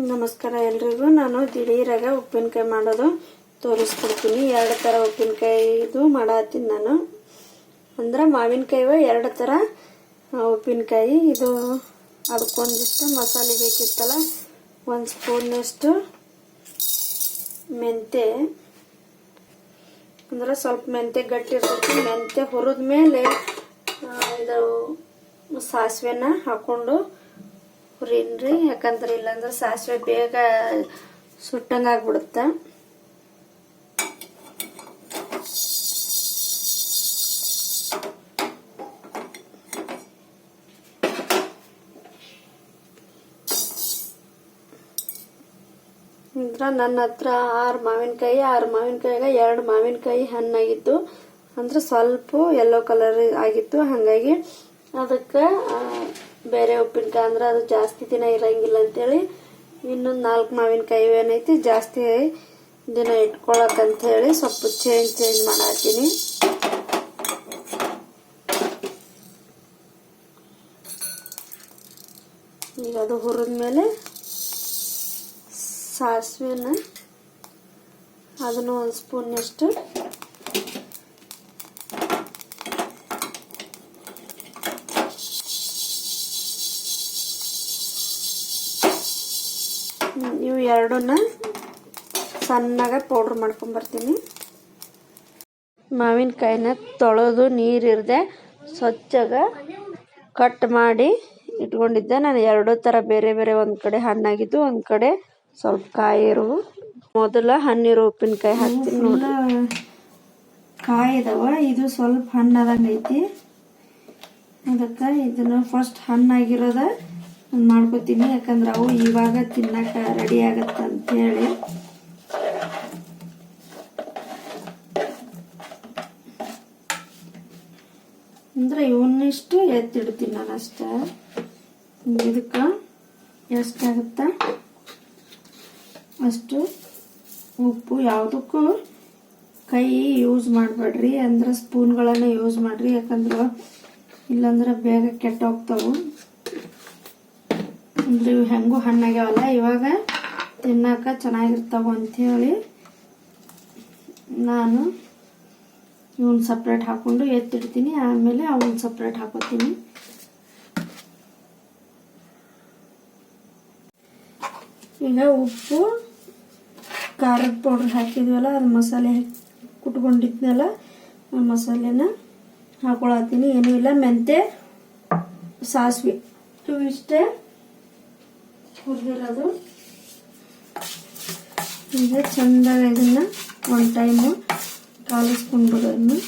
ನಮಸ್ಕಾರ ಎಲ್ರಿಗೂ. ನಾನು ದಿಢೀರಾಗ ಉಪ್ಪಿನಕಾಯಿ ಮಾಡೋದು ತೋರಿಸ್ಕೊಡ್ತೀನಿ. ಎರಡು ಥರ ಉಪ್ಪಿನಕಾಯಿದು ಮಾಡತ್ತೀನಿ ನಾನು. ಅಂದ್ರೆ ಮಾವಿನಕಾಯಿವ ಎರಡು ಥರ ಉಪ್ಪಿನಕಾಯಿ. ಇದು ಅದಕ್ಕೊಂದಿಷ್ಟು ಮಸಾಲೆ ಬೇಕಿತ್ತಲ್ಲ, ಒಂದು ಸ್ಪೂನಷ್ಟು ಮೆಂತೆ. ಅಂದ್ರೆ ಸ್ವಲ್ಪ ಮೆಂತೆ ಗಟ್ಟಿ ಇರ್ತೈತಿ. ಮೆಂತೆ ಹುರಿದ ಮೇಲೆ ಇದು ಸಾಸಿವೆನ ಹಾಕೊಂಡು ಹುರಿನ್ರಿ ಯಾಕಂದ್ರೆ ಇಲ್ಲಾಂದ್ರೆ ಸಾಸಿವೆ ಬೇಗ ಸುಟ್ಟಂಗೆ ಆಗ್ಬಿಡುತ್ತೆ. ಅಂದ್ರೆ ನನ್ನ ಹತ್ರ ಆರು ಮಾವಿನಕಾಯಿ, ಆರು ಮಾವಿನಕಾಯಿಗೆ ಎರಡು ಮಾವಿನಕಾಯಿ ಹಣ್ಣಾಗಿತ್ತು ಅಂದ್ರೆ ಸ್ವಲ್ಪ ಯೆಲ್ಲೋ ಕಲರ್ ಆಗಿತ್ತು. ಹಾಗಾಗಿ ಅದಕ್ಕೆ ಬೇರೆ ಉಪ್ಪಿನಕಾಯಿ ಅಂದ್ರೆ ಅದು ಜಾಸ್ತಿ ದಿನ ಇರಂಗಿಲ್ಲ ಅಂತೇಳಿ ಇನ್ನೊಂದು ನಾಲ್ಕು ಮಾವಿನಕಾಯಿ ಏನೈತಿ ಜಾಸ್ತಿ ದಿನ ಹೇಳಿ ಸ್ವಲ್ಪ ಚೇಂಜ್ ಚೇಂಜ್ ಮಾಡತ್ತೀನಿ ಈಗ ಅದು ಹುರಿದ್ಮೇಲೆ ಸಾಸಿವೆನ ಅದನ್ನು ಒಂದು ಸ್ಪೂನಷ್ಟು ಹ್ಮ್, ಇವು ಎರಡನ್ನ ಸಣ್ಣಗೆ ಪೌಡ್ರ್ ಮಾಡ್ಕೊಂಬರ್ತೀನಿ ಮಾವಿನಕಾಯಿನ ತೊಳೆದು ನೀರಿರದೆ ಸ್ವಚ್ಛಾಗ ಕಟ್ ಮಾಡಿ ಇಟ್ಕೊಂಡಿದ್ದೆ. ನಾನು ಎರಡೂ ಥರ ಬೇರೆ ಬೇರೆ ಒಂದು ಕಡೆ ಹಣ್ಣಾಗಿದ್ದು ಒಂದು ಕಡೆ ಸ್ವಲ್ಪ ಕಾಯಿರು ಮೊದಲ ಹಣ್ಣಿರೋ ಉಪ್ಪಿನಕಾಯಿ ಹಾಕ್ತೀನಿ ನೋಡಿ. ಕಾಯಿ ಇದಾವ. ಇದು ಸ್ವಲ್ಪ ಹಣ್ಣಾದಂಗೆ ಐತಿ. ಅದಕ್ಕೆ ಇದನ್ನು ಫಸ್ಟ್ ಹಣ್ಣಾಗಿರೋದ ಮಾಡ್ಕೋತೀನಿ, ಯಾಕಂದ್ರೆ ಅವು ಇವಾಗ ತಿನ್ನಕ್ಕೆ ರೆಡಿ ಆಗತ್ತ ಅಂತ ಹೇಳಿ. ಅಂದ್ರೆ ಇವನ್ನಿಷ್ಟು ಎತ್ತಿಡ್ತೀನಿ ನಾನು ಅಷ್ಟೇ. ಇದಕ್ಕೆ ಎಷ್ಟಾಗುತ್ತ ಅಷ್ಟು ಉಪ್ಪು, ಯಾವುದಕ್ಕೂ ಕೈ ಯೂಸ್ ಮಾಡಬೇಡ್ರಿ, ಅಂದ್ರೆ ಸ್ಪೂನ್ಗಳನ್ನು ಯೂಸ್ ಮಾಡ್ರಿ, ಯಾಕಂದ್ರೆ ಇಲ್ಲಾಂದ್ರೆ ಬೇಗ ಕೆಟ್ಟೋಗ್ತಾವು. ಅಂದ್ರೆ ಇವು ಹೆಂಗೂ ಹಣ್ಣಾಗ್ಯಾವಲ್ಲ ಇವಾಗ? ತಿನ್ನಕ ಚೆನ್ನಾಗಿರ್ತಾವ ಅಂಥೇಳಿ ನಾನು ಇವನ್ ಸಪ್ರೇಟ್ ಹಾಕೊಂಡು ಎತ್ತಿಡ್ತೀನಿ, ಆಮೇಲೆ ಅವನ್ನ ಸಪ್ರೇಟ್ ಹಾಕೋತೀನಿ. ಈಗ ಉಪ್ಪು, ಖಾರದ ಪೌಡ್ರ್ ಹಾಕಿದ್ವಲ್ಲ, ಅದು ಮಸಾಲೆ ಕುಟ್ಕೊಂಡಿದ್ನಲ್ಲ, ಆ ಮಸಾಲೆನ ಹಾಕೊಳತ್ತೀನಿ. ಏನೂ ಇಲ್ಲ ಮೆಂತೆ ಸಾಸಿವೆ. ಇವಿಷ್ಟೇ ಹುರಿದಿರೋದು. ಈಗ ಚಂದಾಗ ಇದನ್ನು ಒನ್ ಟೈಮು ಕಾಲಿಸ್ಕೊಂಡ್ಬಿಡೋದನ್ನು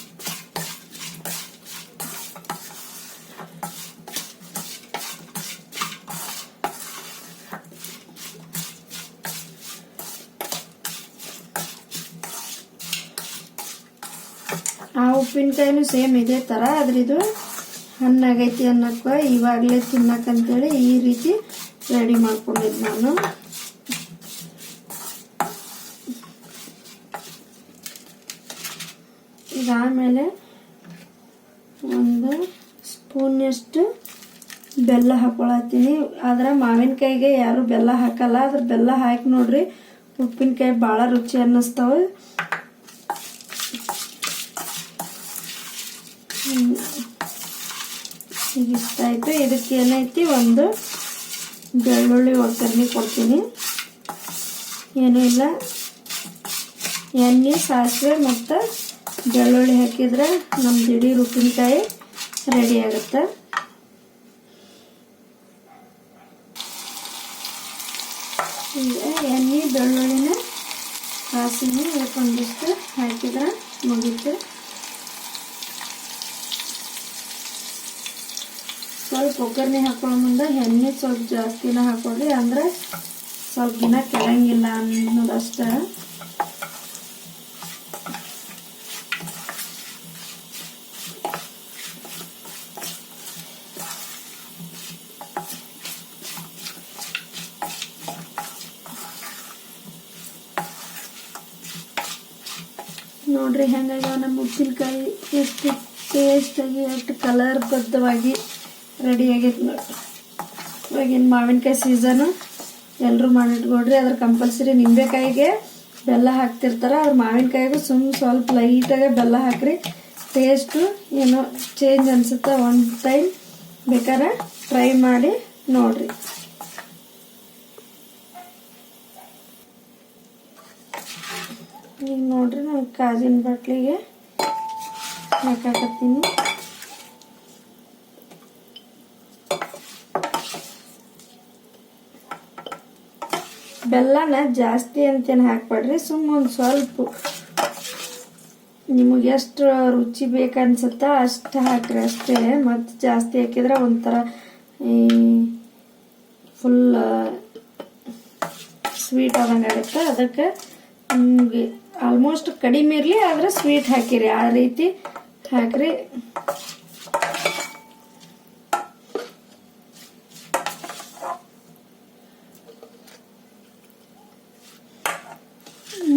ಆ ಉಪ್ಪಿನಕಾಯಿನೂ ಸೇಮ್ ಇದೇ ಥರ ಆದ್ರೆ ಇದು ಹಣ್ಣಾಗೈತಿ ಅನ್ನಕ್ಕೆ ಇವಾಗಲೇ ತಿನ್ನಕ್ಕಂತೇಳಿ ಈ ರೀತಿ ರೆಡಿ ಮಾಡ್ಕೊಂಡಿದ್ದು ನಾನು. ಆಮೇಲೆ ಒಂದು ಸ್ಪೂನಷ್ಟು ಬೆಲ್ಲ ಹಾಕೊಳತ್ತೀನಿ. ಆದ್ರೆ ಮಾವಿನಕಾಯಿಗೆ ಯಾರು ಬೆಲ್ಲ ಹಾಕಲ್ಲ ಅದ್ರ ಬೆಲ್ಲ ಹಾಕಿ ನೋಡ್ರಿ ಉಪ್ಪಿನಕಾಯಿ ಭಾಳ ರುಚಿ ಅನ್ನಿಸ್ತಾವೆ. ಇಷ್ಟ ಆಯ್ತು. ಇದಕ್ಕೆ ಏನೈತಿ ಒಂದು ಬೆಳ್ಳುಳ್ಳಿ ಒಗ್ಗರಣೆ ಕೊಡ್ತೀನಿ. ಏನೂ ಇಲ್ಲ. ಎಣ್ಣೆ, ಸಾಸಿವೆ ಮತ್ತು ಬೆಳ್ಳುಳ್ಳಿ ಹಾಕಿದ್ರೆ ನಮ್ದು ಇಡೀ ಉಪ್ಪಿನಕಾಯಿ ರೆಡಿ ಆಗುತ್ತೆ. ಈಗ ಎಣ್ಣೆ, ಬೆಳ್ಳುಳ್ಳಿನ ಸಾಸಿನೆ ಒಂದಿಷ್ಟು ಹಾಕಿದ್ರೆ ಮುಗೀತು. ಸ್ವಲ್ಪ ಒಗ್ಗರಣೆ ಹಾಕೊಳ್ಳೋ ಮುಂದೆ ಎಣ್ಣೆ ಸ್ವಲ್ಪ ಜಾಸ್ತಿನ ಹಾಕೊಳ್ಳಿ ಅಂದ್ರೆ ಸ್ವಲ್ಪ ದಿನ ಕೆಳಂಗಿಲ್ಲ ಅನ್ನೋದಷ್ಟೇ ನೋಡ್ರಿ ಹೆಂಗಾಗ್ಯಾವ ನಮ್ಮ ಉಪ್ಪಿನಕಾಯಿ, ಎಷ್ಟು ಟೇಸ್ಟಾಗಿ ಎಷ್ಟು ಕಲರ್ ಬದ್ಧವಾಗಿ. ರೆಡಿ ಆಗೈತೆ ನೋಡಿ. ಇವಾಗಿನ ಮಾವಿನಕಾಯಿ ಸೀಸನು ಎಲ್ಲರೂ ಮಾಡಿಟ್ಕೊಡ್ರಿ ಅದ್ರ ಕಂಪಲ್ಸರಿ ನಿಂಬೆಕಾಯಿಗೆ ಬೆಲ್ಲ ಹಾಕ್ತಿರ್ತಾರೆ, ಅದ್ರ ಮಾವಿನಕಾಯಿಗೂ ಸುಮ್ ಸ್ವಲ್ಪ ಲೈಟಾಗೆ ಬೆಲ್ಲ ಹಾಕ್ರಿ. ಟೇಸ್ಟು ಏನೋ ಚೇಂಜ್ ಅನ್ಸುತ್ತೆ ಒಂದು ಟೈಮ್ ಬೇಕಾದ್ರೆ ಟ್ರೈ ಮಾಡಿ ನೋಡ್ರಿ. ಈಗ ನೋಡ್ರಿ ನಾನು ಕಾಜಿನ ಬಾಟ್ಲಿಗೆ ಹಾಕಾಕತ್ತೀನಿ. ಬೆಲ್ಲನ ಜಾಸ್ತಿ ಅಂತೇನು ಹಾಕ್ಬೇಡ್ರಿ ಸುಮ್ಮ ಒಂದು ಸ್ವಲ್ಪ ನಿಮಗೆ ಎಷ್ಟು ರುಚಿ ಬೇಕನ್ಸುತ್ತಾ ಅಷ್ಟು ಹಾಕ್ರಿ ಅಷ್ಟೇ. ಮತ್ತು ಜಾಸ್ತಿ ಹಾಕಿದ್ರೆ ಒಂಥರ ಫುಲ್ ಸ್ವೀಟ್ ಆದಂಗೆ ಆಗುತ್ತೆ. ಅದಕ್ಕೆ ನಿಮಗೆ ಆಲ್ಮೋಸ್ಟ್ ಕಡಿಮೆ ಇರಲಿ, ಆದರೆ ಸ್ವೀಟ್ ಹಾಕಿರಿ. ಆ ರೀತಿ ಹಾಕ್ರಿ.